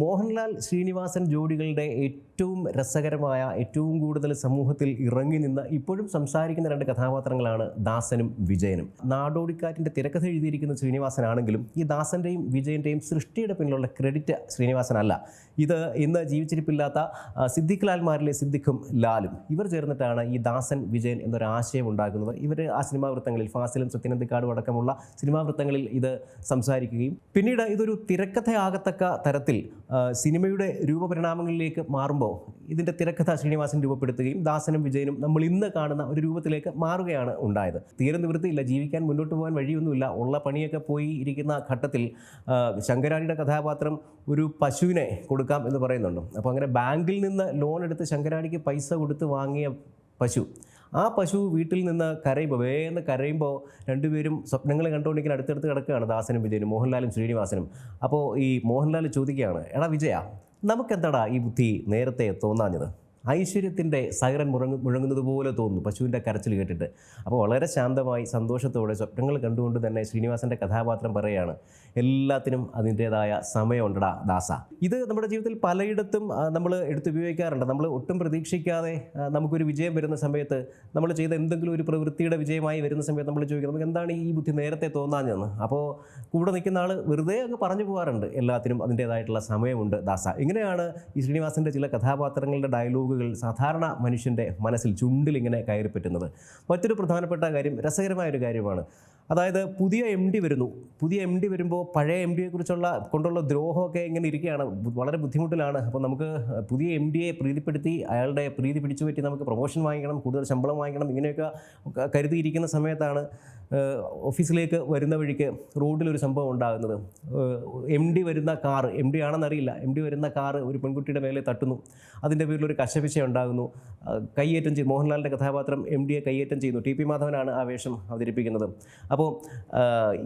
മോഹൻലാൽ ശ്രീനിവാസൻ ജോഡികളുടെ ഏറ്റവും രസകരമായ ഏറ്റവും കൂടുതൽ സമൂഹത്തിൽ ഇറങ്ങി നിന്ന് ഇപ്പോഴും സംസാരിക്കുന്ന രണ്ട് കഥാപാത്രങ്ങളാണ് ദാസനും വിജയനും. നാടോടിക്കാറ്റിന്റെ തിരക്കഥ എഴുതിയിരിക്കുന്ന ശ്രീനിവാസനാണെങ്കിലും ഈ ദാസന്റെയും വിജയന്റെയും സൃഷ്ടിയുടെ പിന്നിലുള്ള ക്രെഡിറ്റ് ശ്രീനിവാസനല്ല. ഇത് ഇന്ന് ജീവിച്ചിരിപ്പില്ലാത്ത സിദ്ദിഖ് ലാൽമാരിലെ സിദ്ദിഖും ലാലും. ഇവർ ചേർന്നിട്ടാണ് ഈ ദാസൻ വിജയൻ എന്നൊരു ആശയം ഉണ്ടാക്കുന്നത് ഇവർ ആ സിനിമാ വൃത്തങ്ങളിൽ ഫാസിലും സത്യനന്ദിക്കാടും അടക്കമുള്ള സിനിമാ വൃത്തങ്ങളിൽ ഇത് സംസാരിക്കുകയും പിന്നീട് ഇതൊരു തിരക്കഥയാകത്തക്ക തരത്തിൽ സിനിമയുടെ രൂപപരിണാമങ്ങളിലേക്ക് മാറുമ്പോൾ ഇതിന്റെ തിരക്കഥ ശ്രീനിവാസൻ രൂപപ്പെടുത്തുകയും ദാസനും വിജയനും നമ്മൾ ഇന്ന് കാണുന്ന ഒരു രൂപത്തിലേക്ക് മാറുകയാണ് ഉണ്ടായത്. തീരെ നിവൃത്തിയില്ല ജീവിക്കാൻ മുന്നോട്ട് പോകാൻ വഴിയൊന്നുമില്ല. ഉള്ള പണിയൊക്കെ പോയി ഇരിക്കുന്ന ഘട്ടത്തിൽ ശങ്കരാടിയുടെ കഥാപാത്രം ഒരു പശുവിനെ കൊടുക്കാം എന്ന് പറയുന്നുണ്ട്. അപ്പോൾ അങ്ങനെ ബാങ്കിൽ നിന്ന് ലോൺ എടുത്ത് ശങ്കരാടിക്ക് പൈസ കൊടുത്ത് വാങ്ങിയ പശു ആ പശു വീട്ടിൽ നിന്ന് കരയുമ്പോൾ വേഗം കരയുമ്പോൾ രണ്ടുപേരും സ്വപ്നങ്ങൾ കണ്ടുകൊണ്ടിരിക്കുന്ന അടുത്തടുത്ത് കിടക്കുകയാണ് ദാസനും വിജയനും മോഹൻലാലും ശ്രീനിവാസനും. അപ്പോൾ ഈ മോഹൻലാൽ ചോദിക്കുകയാണ് എടാ വിജയ നമുക്കെന്താടാ ഈ ബുദ്ധി നേരത്തെ തോന്നാഞ്ഞത്? ഐശ്വര്യത്തിന്റെ സൈറൻ മുഴങ്ങു മുഴങ്ങുന്നത് പോലെ തോന്നുന്നു. പശുവിന്റെ കരച്ചിൽ കേട്ടിട്ട്. അപ്പോൾ വളരെ ശാന്തമായി സന്തോഷത്തോടെ സ്വപ്നങ്ങൾ കണ്ടുകൊണ്ട് തന്നെ ശ്രീനിവാസന്റെ കഥാപാത്രം പറയുകയാണ് എല്ലാത്തിനും അതിന്റേതായ സമയമുണ്ടടാ ദാസ. ഇത് നമ്മുടെ ജീവിതത്തിൽ പലയിടത്തും നമ്മൾ എടുത്തുപയോഗിക്കാറുണ്ട് നമ്മൾ ഒട്ടും പ്രതീക്ഷിക്കാതെ നമുക്കൊരു വിജയം വരുന്ന സമയത്ത് നമ്മൾ ചെയ്ത എന്തെങ്കിലും ഒരു പ്രവൃത്തിയുടെ വിജയമായി വരുന്ന സമയത്ത് നമ്മൾ ചോദിക്കുന്നത് നമുക്ക് എന്താണ് ഈ ബുദ്ധി നേരത്തെ തോന്നാഞ്ഞെന്ന് അപ്പോൾ കൂടെ നിൽക്കുന്ന ആൾ വെറുതെ അങ്ങ് പറഞ്ഞു പോകാറുണ്ട് എല്ലാത്തിനും അതിന്റേതായിട്ടുള്ള സമയമുണ്ട് ദാസ. ഇങ്ങനെയാണ് ഈ ശ്രീനിവാസന്റെ ചില കഥാപാത്രങ്ങളുടെ ഡയലോഗുകൾ സാധാരണ മനുഷ്യന്റെ മനസ്സിൽ ചുണ്ടിലിങ്ങനെ കയറിപ്പറ്റുന്നത്. മറ്റൊരു പ്രധാനപ്പെട്ട കാര്യം രസകരമായൊരു കാര്യമാണ്. അതായത് പുതിയ എം ഡി വരുന്നു. പുതിയ എം ഡി വരുമ്പോൾ പഴയ എം ഡിയെക്കുറിച്ചുള്ള കൊണ്ടുള്ള ദ്രോഹമൊക്കെ ഇങ്ങനെ ഇരിക്കുകയാണ്. വളരെ ബുദ്ധിമുട്ടിലാണ്. അപ്പോൾ നമുക്ക് പുതിയ എം ഡിയെ പ്രീതിപ്പെടുത്തി അയാളുടെ പ്രീതി പിടിച്ചു പറ്റി നമുക്ക് പ്രൊമോഷൻ വാങ്ങിക്കണം കൂടുതൽ ശമ്പളം വാങ്ങിക്കണം ഇങ്ങനെയൊക്കെ കരുതിയിരിക്കുന്ന സമയത്താണ് ഓഫീസിലേക്ക് വരുന്ന വഴിക്ക് റോഡിലൊരു സംഭവം ഉണ്ടാകുന്നത്. എം ഡി വരുന്ന കാർ എം ഡി ആണെന്നറിയില്ല. എം ഡി വരുന്ന കാർ ഒരു പെൺകുട്ടിയുടെ മേലെ തട്ടുന്നു. അതിന്റെ പേരിൽ ഒരു കശപിശ ഉണ്ടാകുന്നു. കയ്യേറ്റം ചെയ്തു മോഹൻലാലിന്റെ കഥാപാത്രം എം ഡിയെ കയ്യേറ്റം ചെയ്യുന്നു. ടി പി മാധവനാണ് ആ വേഷം അവതരിപ്പിക്കുന്നത്. അപ്പോൾ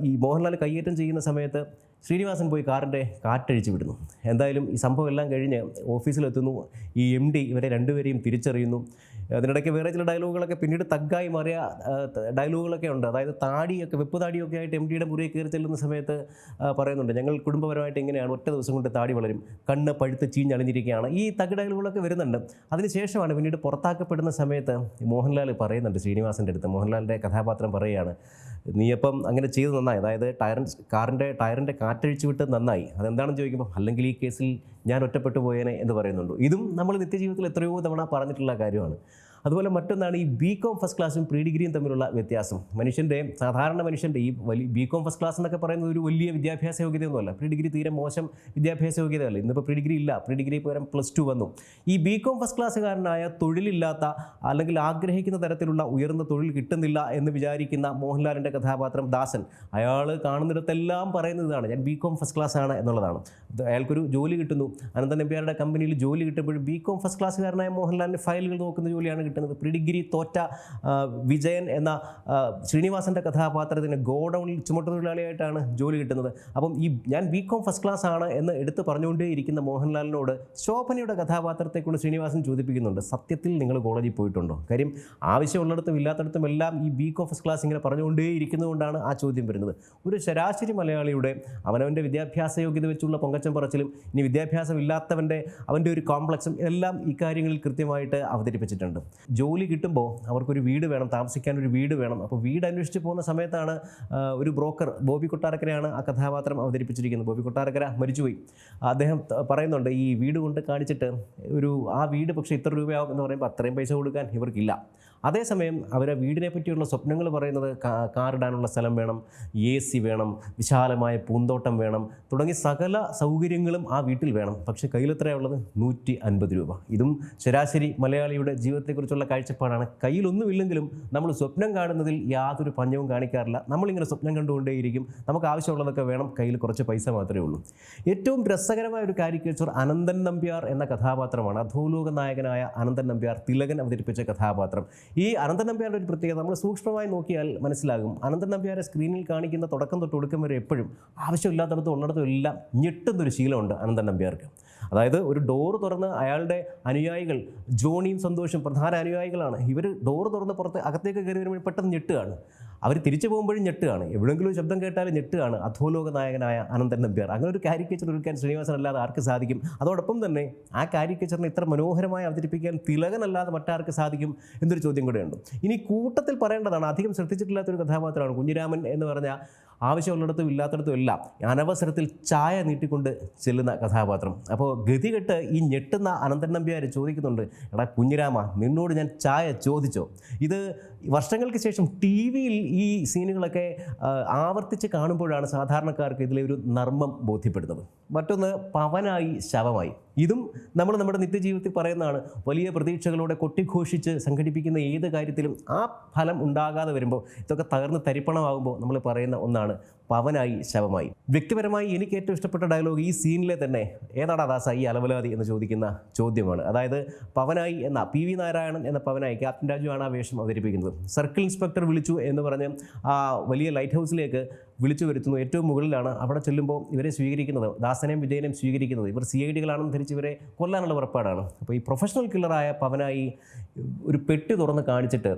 ഈ മോഹൻലാൽ കയ്യേറ്റം ചെയ്യുന്ന സമയത്ത് ശ്രീനിവാസൻ പോയി കാറിന്റെ കാറ്റഴിച്ച് വിടുന്നു. എന്തായാലും ഈ സംഭവം എല്ലാം കഴിഞ്ഞ് ഓഫീസിലെത്തുന്നു. ഈ എം ഡി ഇവരെ രണ്ടുപേരെയും തിരിച്ചറിയുന്നു. അതിനിടയ്ക്ക് വേറെ ചില ഡയലോഗുകളൊക്കെ പിന്നീട് തഗ്ഗായി മാറിയ ഡയലോഗുകളൊക്കെ ഉണ്ട്. അതായത് താടിയൊക്കെ വെപ്പ് താടിയൊക്കെ ആയിട്ട് എം ഡിയുടെ മുറിയിൽ കയറി ചെല്ലുന്ന സമയത്ത് പറയുന്നുണ്ട്. ഞങ്ങൾ കുടുംബപരമായിട്ട് ഇങ്ങനെയാണ്. ഒറ്റ ദിവസം കൊണ്ട് താടി വളരും. കണ്ണ് പഴുത്ത് ചീഞ്ഞളിഞ്ഞിരിക്കുകയാണ്. ഈ തഗ് ഡയലോഗുകളൊക്കെ വരുന്നുണ്ട്. അതിനുശേഷമാണ് പിന്നീട് പുറത്താക്കപ്പെടുന്ന സമയത്ത് മോഹൻലാൽ പറയുന്നുണ്ട് ശ്രീനിവാസന്റെ അടുത്ത്. മോഹൻലാലിന്റെ കഥാപാത്രം പറയുകയാണ് നീയപ്പം അങ്ങനെ ചെയ്ത് നന്നായി. അതായത് ടയറിൻ കാറിന്റെ ടയറിന്റെ കാറ്റഴിച്ചു വിട്ട് നന്നായി. അതെന്താണെന്ന് ചോദിക്കുമ്പോൾ അല്ലെങ്കിൽ ഈ കേസിൽ ഞാൻ ഒറ്റപ്പെട്ടു പോയേനെ എന്ന് പറയുന്നുണ്ട്. ഇതും നമ്മൾ നിത്യജീവിതത്തിൽ എത്രയോ തവണ പറഞ്ഞിട്ടുള്ള കാര്യമാണ്. അതുപോലെ മറ്റൊന്നാണ് ഈ ബി കോം ഫസ്റ്റ് ക്ലാസ്സും പ്രീ ഡിഗ്രിയും തമ്മിലുള്ള വ്യത്യാസം. മനുഷ്യന്റെ സാധാരണ മനുഷ്യന്റെ ഈ വലിയ ബി കോം ഫസ്റ്റ് ക്ലാസ് എന്നൊക്കെ പറയുന്നത് ഒരു വലിയ വിദ്യാഭ്യാസ യോഗ്യതയൊന്നുമല്ല. പ്രീ ഡിഗ്രി തീരെ മോശം വിദ്യാഭ്യാസ യോഗ്യതയല്ല. ഇന്നിപ്പോൾ പ്രീ ഡിഗ്രി ഇല്ല. പ്രീ ഡിഗ്രി പകരം പ്ലസ് ടു വന്നു. ഈ ബി കോം ഫസ്റ്റ് ക്ലാസ്സുകാരനായ തൊഴിലില്ലാത്ത അല്ലെങ്കിൽ ആഗ്രഹിക്കുന്ന തരത്തിലുള്ള ഉയർന്ന തൊഴിൽ കിട്ടുന്നില്ല എന്ന് വിചാരിക്കുന്ന മോഹൻലാലിന്റെ കഥാപാത്രം ദാസൻ അയാൾ കാണുന്നിടത്തെല്ലാം പറയുന്നതാണ് ഞാൻ ബി കോം ഫസ്റ്റ് ക്ലാസ് ആണ് എന്നുള്ളതാണ്. അയാൾക്കൊരു ജോലി കിട്ടുന്നു. അനന്തൻ എംപിയാരുടെ കമ്പനിയിൽ ജോലി കിട്ടുമ്പോഴും ബി കോം ഫസ്റ്റ് ക്ലാസ്സുകാരനായ മോഹൻലാലിന്റെ ഫയലുകൾ നോക്കുന്ന ജോലിയാണ് കിട്ടുന്നത്. പ്രീഡിഗ്രി തോറ്റ വിജയൻ എന്ന ശ്രീനിവാസന്റെ കഥാപാത്രത്തിന് ഗോഡൗണിൽ ചുമട്ടുതൊഴിലാളിയായിട്ടാണ് ജോലി കിട്ടുന്നത്. അപ്പം ഈ ഞാൻ ബി കോം ഫസ്റ്റ് ക്ലാസ് ആണ് എന്ന് എടുത്ത് പറഞ്ഞുകൊണ്ടേ ഇരിക്കുന്ന മോഹൻലാലിനോട് ശോഭനയുടെ കഥാപാത്രത്തെക്കൊണ്ട് ശ്രീനിവാസൻ ചോദിപ്പിക്കുന്നുണ്ട്. സത്യത്തിൽ നിങ്ങൾ കോളേജിൽ പോയിട്ടുണ്ടോ? കാര്യം ആവശ്യമുള്ളിടത്തും ഇല്ലാത്തടത്തും എല്ലാം ഈ ബി കോം ഫസ്റ്റ് ക്ലാസ് ഇങ്ങനെ പറഞ്ഞുകൊണ്ടേ ഇരിക്കുന്നതുകൊണ്ടാണ് ആ ചോദ്യം വരുന്നത്. ഒരു ശരാശരി മലയാളിയുടെ അവനവന്റെ വിദ്യാഭ്യാസ യോഗ്യത വെച്ചുള്ള പൊങ്കച്ചം പറച്ചിലും ഇനി വിദ്യാഭ്യാസം ഇല്ലാത്തവന്റെ അവന്റെ ഒരു കോംപ്ലക്സും എല്ലാം ഈ കാര്യങ്ങളിൽ കൃത്യമായിട്ട് അവതരിപ്പിച്ചിട്ടുണ്ട്. ജോലി കിട്ടുമ്പോൾ അവർക്കൊരു വീട് വേണം താമസിക്കാൻ ഒരു വീട് വേണം. അപ്പോൾ വീട് അന്വേഷിച്ച് പോകുന്ന സമയത്താണ് ഒരു ബ്രോക്കർ ബോബി കൊട്ടാരക്കരയാണ് ആ കഥാപാത്രം അവതരിപ്പിച്ചിരിക്കുന്നത്. ബോബി കൊട്ടാരക്കര മരിച്ചുപോയി. അദ്ദേഹം പറയുന്നുണ്ട് ഈ വീട് കൊണ്ട് കാണിച്ചിട്ട് ഒരു ആ വീട് പക്ഷേ ഇത്ര രൂപയാവും എന്ന് പറയുമ്പോൾ അത്രയും പൈസ കൊടുക്കാൻ ഇവർക്കില്ല. അതേസമയം അവരെ വീടിനെ പറ്റിയുള്ള സ്വപ്നങ്ങൾ പറയുന്നത് കാറിടാനുള്ള സ്ഥലം വേണം എ സി വേണം വിശാലമായ പൂന്തോട്ടം വേണം തുടങ്ങി സകല സൗകര്യങ്ങളും ആ വീട്ടിൽ വേണം. പക്ഷേ കയ്യിലെത്രയുള്ളത് നൂറ്റി അൻപത് രൂപ. ഇതും ശരാശരി മലയാളിയുടെ ജീവിതത്തെക്കുറിച്ചുള്ള കാഴ്ചപ്പാടാണ്. കയ്യിലൊന്നുമില്ലെങ്കിലും നമ്മൾ സ്വപ്നം കാണുന്നതിൽ യാതൊരു പഞ്ഞവും കാണിക്കാറില്ല. നമ്മളിങ്ങനെ സ്വപ്നം കണ്ടുകൊണ്ടേയിരിക്കും. നമുക്ക് ആവശ്യമുള്ളതൊക്കെ വേണം. കയ്യിൽ കുറച്ച് പൈസ മാത്രമേ ഉള്ളൂ. ഏറ്റവും രസകരമായ ഒരു കാരിക്കേച്ചർ അനന്തൻ നമ്പ്യാർ എന്ന കഥാപാത്രമാണ്. അധോലോക നായകനായ അനന്തൻ നമ്പ്യാർ തിലകൻ അവതരിപ്പിച്ച കഥാപാത്രം. ഈ അനന്തൻ നമ്പ്യാരുടെ ഒരു പ്രത്യേകത നമ്മൾ സൂക്ഷ്മമായി നോക്കിയാൽ മനസ്സിലാകും. അനന്തൻ നമ്പ്യാരെ സ്ക്രീനിൽ കാണിക്കുന്ന തുടക്കം തൊട്ട് ഒടുക്കം വരെ എപ്പോഴും ആവശ്യമില്ലാത്തടത്തും ഉള്ളിടത്തും എല്ലാം ഞെട്ടുന്നൊരു ശീലമുണ്ട് അനന്തൻ നമ്പ്യാർക്ക്. അതായത് ഒരു ഡോർ തുറന്ന് അയാളുടെ അനുയായികൾ ജോണിയും സന്തോഷം പ്രധാന അനുയായികളാണ്. ഇവർ ഡോർ തുറന്ന് പുറത്ത് അകത്തേക്ക് കയറി വരുമ്പോൾ പെട്ടെന്ന് ഞെട്ടുകയാണ്. അവർ തിരിച്ചു പോകുമ്പോഴും ഞെട്ടുകയാണ്. എവിടെയെങ്കിലും ഒരു ശബ്ദം കേട്ടാലും ഞെട്ടുകയാണ്. അധോലോക നായകനായ അനന്തൻ നമ്പ്യാർ. അങ്ങനെ ഒരു കാരിക്കേച്ചർ ഒരുക്കാൻ ശ്രീനിവാസൻ അല്ലാതെ ആർക്ക് സാധിക്കും? അതോടൊപ്പം തന്നെ ആ കാരിക്കേച്ചറിനെ ഇത്ര മനോഹരമായി അവതരിപ്പിക്കാൻ തിലകനല്ലാതെ മറ്റാർക്ക് സാധിക്കും എന്നൊരു ചോദ്യം കൂടെയുണ്ട്. ഇനി കൂട്ടത്തിൽ പറയേണ്ടതാണ് അധികം ശ്രദ്ധിച്ചിട്ടില്ലാത്തൊരു കഥാപാത്രമാണ് കുഞ്ഞിരാമൻ എന്ന് പറഞ്ഞ ആവശ്യമുള്ളിടത്തും ഇല്ലാത്തിടത്തും എല്ലാം അനവസരത്തിൽ ചായ നീട്ടിക്കൊണ്ട് ചെല്ലുന്ന കഥാപാത്രം. അപ്പോൾ ഗതികെട്ട് ഈ ഞെട്ടുന്ന അനന്തൻ നമ്പ്യാർ ചോദിക്കുന്നുണ്ട് എടാ കുഞ്ഞിരാമ നിന്നോട് ഞാൻ ചായ ചോദിച്ചോ? ഇത് വർഷങ്ങൾക്ക് ശേഷം ടി വിയിൽ ഈ സീനുകളൊക്കെ ആവർത്തിച്ച് കാണുമ്പോഴാണ് സാധാരണക്കാർക്ക് ഇതിലെ ഒരു നർമ്മം ബോധ്യപ്പെടുന്നത്. മറ്റൊന്ന് പവനായി ശവമായി. ഇതും നമ്മൾ നമ്മുടെ നിത്യജീവിതത്തിൽ പറയുന്നതാണ്. വലിയ പ്രതീക്ഷകളോടെ കൊട്ടിഘോഷിച്ച് സംഘടിപ്പിക്കുന്ന ഏത് കാര്യത്തിലും ആ ഫലം ഉണ്ടാകാതെ വരുമ്പോൾ ഇതൊക്കെ തകർന്ന് തരിപ്പണമാകുമ്പോൾ നമ്മൾ പറയുന്ന ഒന്നാണ് പവനായി ശവമായി. വ്യക്തിപരമായി എനിക്ക് ഏറ്റവും ഇഷ്ടപ്പെട്ട ഡയലോഗ് ഈ സീനിലെ തന്നെ ഏതാടാ ദാസ ഈ അലവലാതി എന്ന് ചോദിക്കുന്ന ചോദ്യമാണ്. അതായത് പവനായി എന്ന പി വി നാരായണൻ എന്ന പവനായി ക്യാപ്റ്റൻ രാജു ആണ് ആ വേഷം അവതരിപ്പിക്കുന്നത്. സർക്കിൾ ഇൻസ്പെക്ടർ വിളിച്ചു എന്ന് പറഞ്ഞ് ആ വലിയ ലൈറ്റ് ഹൗസിലേക്ക് വിളിച്ചു വരുത്തുന്നു. ഏറ്റവും മുകളിലാണ് അവിടെ ചെല്ലുമ്പോൾ ഇവരെ സ്വീകരിക്കുന്നത്. ദാസനെയും വിജയനെയും സ്വീകരിക്കുന്നത്. ഇവർ സി ഐ ഡികളാണെന്ന് ധരിച്ച് ഇവരെ കൊല്ലാനുള്ള ഉറപ്പാടാണ്. അപ്പോൾ ഈ പ്രൊഫഷണൽ കില്ലറായ പവനായി ഒരു പെട്ടി തുറന്ന് കാണിച്ചിട്ട്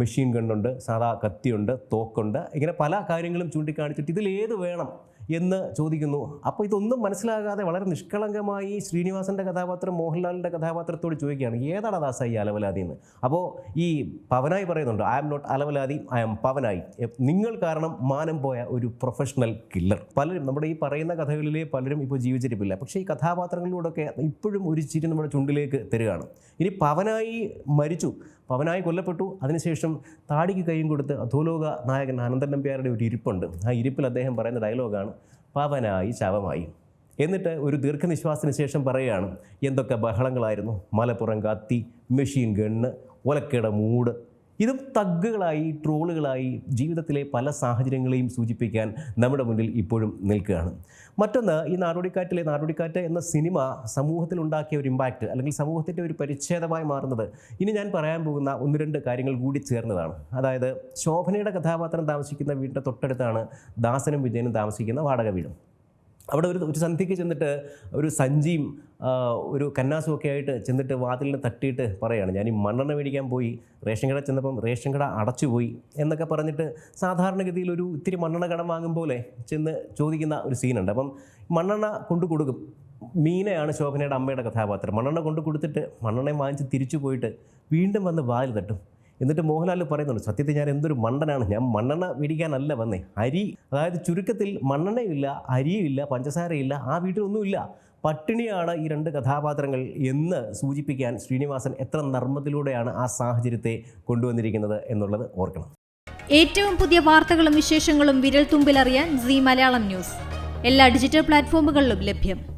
മെഷീൻ ഗണ്ണുണ്ട് സാധാ കത്തിയുണ്ട് തോക്കുണ്ട് ഇങ്ങനെ പല കാര്യങ്ങളും ചൂണ്ടിക്കാണിച്ചിട്ട് ഇതിലേത് വേണം? എന്ന് ചോദിക്കുന്നു. അപ്പോൾ ഇതൊന്നും മനസ്സിലാകാതെ വളരെ നിഷ്കളങ്കമായി ശ്രീനിവാസന്റെ കഥാപാത്രം മോഹൻലാലിന്റെ കഥാപാത്രത്തോട് ചോദിക്കുകയാണ് ഏതാണ് ദാസ ഈ അലവലാതി എന്ന് അപ്പോൾ ഈ പവനായി പറയുന്നുണ്ട് ഐ ആം നോട്ട് അലവലാതി ഐ ആം പവനായി. നിങ്ങൾ കാരണം മാനം പോയ ഒരു പ്രൊഫഷണൽ കില്ലർ പലരും നമ്മുടെ ഈ പറയുന്ന കഥകളിലെ പലരും ഇപ്പോൾ ജീവിച്ചിരിപ്പില്ല. പക്ഷേ ഈ കഥാപാത്രങ്ങളിലൂടെയൊക്കെ ഇപ്പോഴും ഒരു ചിരി നമ്മുടെ ചുണ്ടിലേക്ക് തരികയാണ്. ഇനി പവനായി മരിച്ചു പവനായി കൊല്ലപ്പെട്ടു അതിനുശേഷം താടിക്ക് കൈയും കൊടുത്ത് അധോലോക നായകൻ അനന്തൻ നമ്പ്യാരുടെ ഒരു ഇരിപ്പുണ്ട്. ആ ഇരിപ്പിൽ അദ്ദേഹം പറയുന്ന ഡയലോഗാണ് പവനായി ശവമായി. എന്നിട്ട് ഒരു ദീർഘനിശ്വാസത്തിന് ശേഷം പറയുകയാണ് എന്തൊക്കെ ബഹളങ്ങളായിരുന്നു. മലപ്പുറം കത്തി മെഷീൻ ഗണ്ണ് ഒലക്കയുടെ മൂട് ഇതും തഗ്ഗുകളായി ട്രോളുകളായി ജീവിതത്തിലെ പല സാഹചര്യങ്ങളെയും സൂചിപ്പിക്കാൻ നമ്മുടെ മുന്നിൽ ഇപ്പോഴും നിൽക്കുകയാണ്. മറ്റൊന്ന് ഈ നാടോടിക്കാറ്റിലെ നാടോടിക്കാറ്റ് എന്ന സിനിമ സമൂഹത്തിൽ ഉണ്ടാക്കിയ ഒരു ഇമ്പാക്റ്റ് അല്ലെങ്കിൽ സമൂഹത്തിന്റെ ഒരു പരിച്ഛേദമായി മാറുന്നത് ഇനി ഞാൻ പറയാൻ പോകുന്ന ഒന്ന് രണ്ട് കാര്യങ്ങൾ കൂടി ചേർന്നതാണ്. അതായത് ശോഭനയുടെ കഥാപാത്രം താമസിക്കുന്ന വീടിന്റെ തൊട്ടടുത്താണ് ദാസനും വിജയനും താമസിക്കുന്ന വാടക വീടും. അവിടെ ഒരു ഒരു സന്ധ്യയ്ക്ക് ചെന്നിട്ട് ഒരു സഞ്ചിയും ഒരു കന്നാസും ഒക്കെ ആയിട്ട് ചെന്നിട്ട് വാതിലിനെ തട്ടിയിട്ട് പറയുകയാണ് ഞാൻ ഈ മണ്ണെണ്ണ മേടിക്കാൻ പോയി റേഷൻ കട ചെന്നപ്പം റേഷൻ കട അടച്ചുപോയി എന്നൊക്കെ പറഞ്ഞിട്ട് സാധാരണഗതിയിൽ ഒരു ഇത്തിരി മണ്ണെണ്ണ കടം വാങ്ങും പോലെ ചെന്ന് ചോദിക്കുന്ന ഒരു സീനുണ്ട്. അപ്പം മണ്ണെണ്ണ കൊണ്ടു കൊടുക്കും. മീനയാണ് ശോഭനയുടെ അമ്മയുടെ കഥാപാത്രം. മണ്ണെണ്ണ കൊണ്ടു കൊടുത്തിട്ട് മണ്ണെണ്ണയും വാങ്ങിച്ച് തിരിച്ചു പോയിട്ട് വീണ്ടും വന്ന് വാതിൽ തട്ടും. എന്നിട്ട് മോഹൻലാൽ പറയുന്നുണ്ട് സത്യത്തിൽ ഞാൻ എന്തൊരു മണ്ണനാണ് ഞാൻ മണ്ണെണ്ണ മേടിക്കാനല്ല വന്നേ. അരി അതായത് ചുരുക്കത്തിൽ മണ്ണെണ്ണയില്ല അരിയുമില്ല പഞ്ചസാരയില്ല ആ വീട്ടിലൊന്നുമില്ല. പട്ടിണിയാണ് ഈ രണ്ട് കഥാപാത്രങ്ങൾ എന്ന് സൂചിപ്പിക്കാൻ ശ്രീനിവാസൻ എത്ര നർമ്മത്തിലൂടെയാണ് ആ സാഹചര്യത്തെ കൊണ്ടുവന്നിരിക്കുന്നത് എന്നുള്ളത് ഓർക്കണം. ഏറ്റവും പുതിയ വാർത്തകളും വിശേഷങ്ങളും വിരൽ തുമ്പിലറിയാൻ സി മലയാളം ന്യൂസ്. എല്ലാ ഡിജിറ്റൽ പ്ലാറ്റ്ഫോമുകളിലും ലഭ്യം.